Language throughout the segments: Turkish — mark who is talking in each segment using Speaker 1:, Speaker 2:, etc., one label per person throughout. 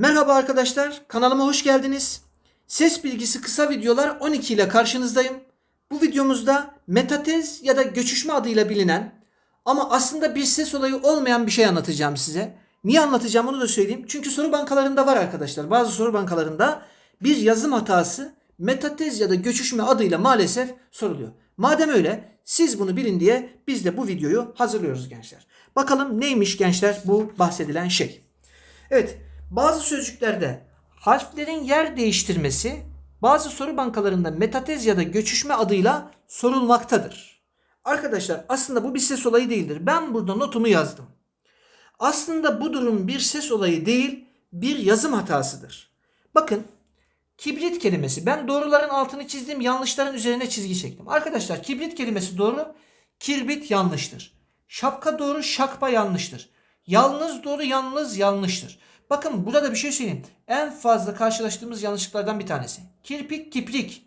Speaker 1: Merhaba arkadaşlar, kanalıma hoş geldiniz. Ses bilgisi kısa videolar 12 ile karşınızdayım. Bu videomuzda metatez ya da göçüşme adıyla bilinen ama aslında bir ses olayı olmayan bir şey anlatacağım size. Niye anlatacağım onu da söyleyeyim. Çünkü soru bankalarında var arkadaşlar. Bazı soru bankalarında bir yazım hatası metatez ya da göçüşme adıyla maalesef soruluyor. Madem öyle siz bunu bilin diye biz de bu videoyu hazırlıyoruz gençler. Bakalım neymiş gençler bu bahsedilen şey. Evet, bazı sözcüklerde harflerin yer değiştirmesi bazı soru bankalarında metatez ya da göçüşme adıyla sorulmaktadır. Arkadaşlar aslında bu bir ses olayı değildir. Ben burada notumu yazdım. Aslında bu durum bir ses olayı değil, bir yazım hatasıdır. Bakın kibrit kelimesi. Ben doğruların altını çizdim, yanlışların üzerine çizgi çektim. Arkadaşlar kibrit kelimesi doğru, kirbit yanlıştır. Şapka doğru, şakpa yanlıştır. Yalnız doğru, yalnız yanlıştır. Bakın burada da bir şey söyleyeyim. En fazla karşılaştığımız yanlışlıklardan bir tanesi. Kirpik, kiprik.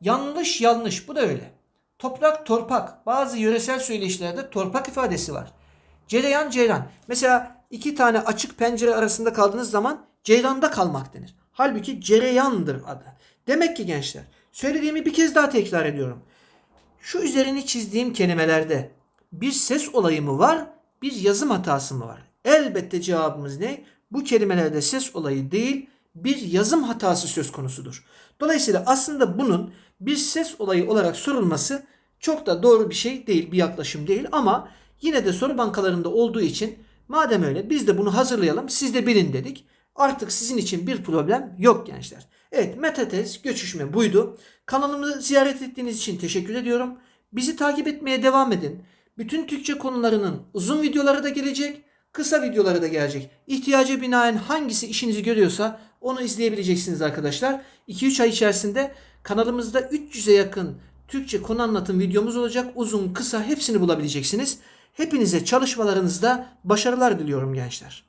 Speaker 1: Yanlış, yanlış. Bu da öyle. Toprak, torpak. Bazı yöresel söyleyişlerde torpak ifadesi var. Cereyan, ceyran. Mesela iki tane açık pencere arasında kaldığınız zaman ceyranda kalmak denir. Halbuki cereyandır adı. Demek ki gençler, söylediğimi bir kez daha tekrar ediyorum. Şu üzerini çizdiğim kelimelerde bir ses olayı mı var, bir yazım hatası mı var? Elbette cevabımız ne? Bu kelimelerde ses olayı değil, bir yazım hatası söz konusudur. Dolayısıyla aslında bunun bir ses olayı olarak sorulması çok da doğru bir şey değil, bir yaklaşım değil ama yine de soru bankalarında olduğu için madem öyle biz de bunu hazırlayalım, siz de bilin dedik. Artık sizin için bir problem yok gençler. Evet metatez göçüşme buydu. Kanalımı ziyaret ettiğiniz için teşekkür ediyorum. Bizi takip etmeye devam edin. Bütün Türkçe konularının uzun videoları da gelecek, kısa videoları da gelecek. İhtiyaca binaen hangisi işinizi görüyorsa onu izleyebileceksiniz arkadaşlar. 2-3 ay içerisinde kanalımızda 300'e yakın Türkçe konu anlatım videomuz olacak. Uzun, kısa hepsini bulabileceksiniz. Hepinize çalışmalarınızda başarılar diliyorum gençler.